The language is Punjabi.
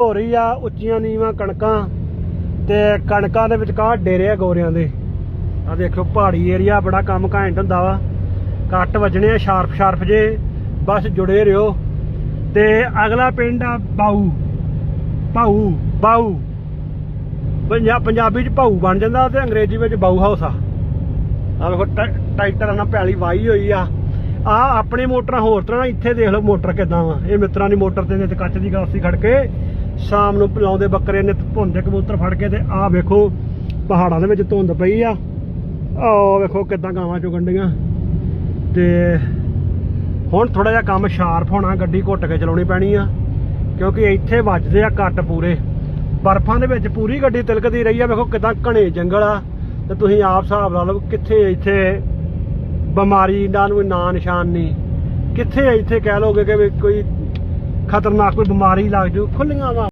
ਹੋ ਰਹੀ ਆ, ਉੱਚੀਆਂ ਨੀਵਾਂ ਕਣਕਾਂ ਤੇ ਕਣਕਾਂ ਦੇ ਵਿਚਕਾਰ ਡੇਰੇ ਆ ਗੋਰਿਆਂ ਦੇ। ਆ ਦੇਖੋ ਪਹਾੜੀ ਏਰੀਆ ਬੜਾ ਕੰਮ ਘੈਂਟ ਹੁੰਦਾ ਵਾ। ਕੱਟ ਵੱਜਣੇ ਆ ਸ਼ਾਰਪ ਸ਼ਾਰਪ ਜੇ, ਬਸ ਜੁੜੇ ਰਿਓ। ਤੇ ਅਗਲਾ ਪਿੰਡ ਆ ਬਾਊ, ਭਾਊ, ਬਾਊ। ਪੰਜਾਬ ਪੰਜਾਬੀ ਚ ਭਾਊ ਬਣ ਜਾਂਦਾ ਤੇ ਅੰਗਰੇਜ਼ੀ ਵਿੱਚ ਬਾਊ ਹਾਊਸ ਆ। ਆ ਵੇਖੋ ਟਰੈ- ਟਰੈਕਟਰਾਂ ਨਾਲ ਪੈਲੀ ਵਾਹੀ ਹੋਈ ਆ। ਆ ਆਪਣੀ ਮੋਟਰਾਂ ਹੋਰ ਤਰ੍ਹਾਂ, ਇੱਥੇ ਦੇਖ ਲਓ ਮੋਟਰ ਕਿਦਾਂ ਵਾ। ਇਹ ਮਿੱਤਰਾਂ ਦੀ ਮੋਟਰ ਤੇ ਨੇ ਤੇ ਕੱਚ ਦੀ ਗਾਸੀ ਖੜ ਕੇ ਸ਼ਾਮ ਨੂੰ ਪਿਲਾਉਂਦੇ ਬੱਕਰੇ ਨੇ ਭੁੰਦੇ ਕਬੂਤਰ ਫੜ ਕੇ ਤੇ ਆਹ ਵੇਖੋ ਪਹਾੜਾਂ ਦੇ ਵਿੱਚ ਧੁੰਦ ਪਈ ਆ। ਆਹ ਵੇਖੋ ਕਿੱਦਾਂ ਗਾਵਾਂ ਚੁਗਣ ਡੀਆਂ। ਤੇ ਹੁਣ ਥੋੜਾ ਜਿਹਾ ਕੰਮ ਸ਼ਾਰਪ ਹੋਣਾ, ਗੱਡੀ ਘੁੱਟ ਕੇ ਚਲਾਉਣੀ ਪੈਣੀ ਆ, ਕਿਉਂਕਿ ਇੱਥੇ ਵੱਜਦੇ ਆ ਕੱਟ ਪੂਰੇ। ਬਰਫਾਂ ਦੇ ਵਿੱਚ ਪੂਰੀ ਗੱਡੀ ਤਿਲਕਦੀ ਰਹੀ ਆ, ਵੇਖੋ ਕਿਦਾਂ ਘਣੇ ਜੰਗਲ ਆ। ਤੇ ਤੁਸੀਂ ਆਪ ਹਿਸਾਬ ਲਾ ਲਓ ਕਿੱਥੇ ਇੱਥੇ ਬਿਮਾਰੀ ਦਾ ਕੋਈ ਨਾਂ ਨਿਸ਼ਾਨ ਨਹੀਂ। ਕਿੱਥੇ ਇੱਥੇ ਕਹਿ ਲੋਗੇ ਕਿ ਵੀ ਕੋਈ ਖਤਰਨਾਕ ਕੋਈ ਬਿਮਾਰੀ ਲੱਗ ਜੂ ਖੁੱਲੀਆਂ ਵਾ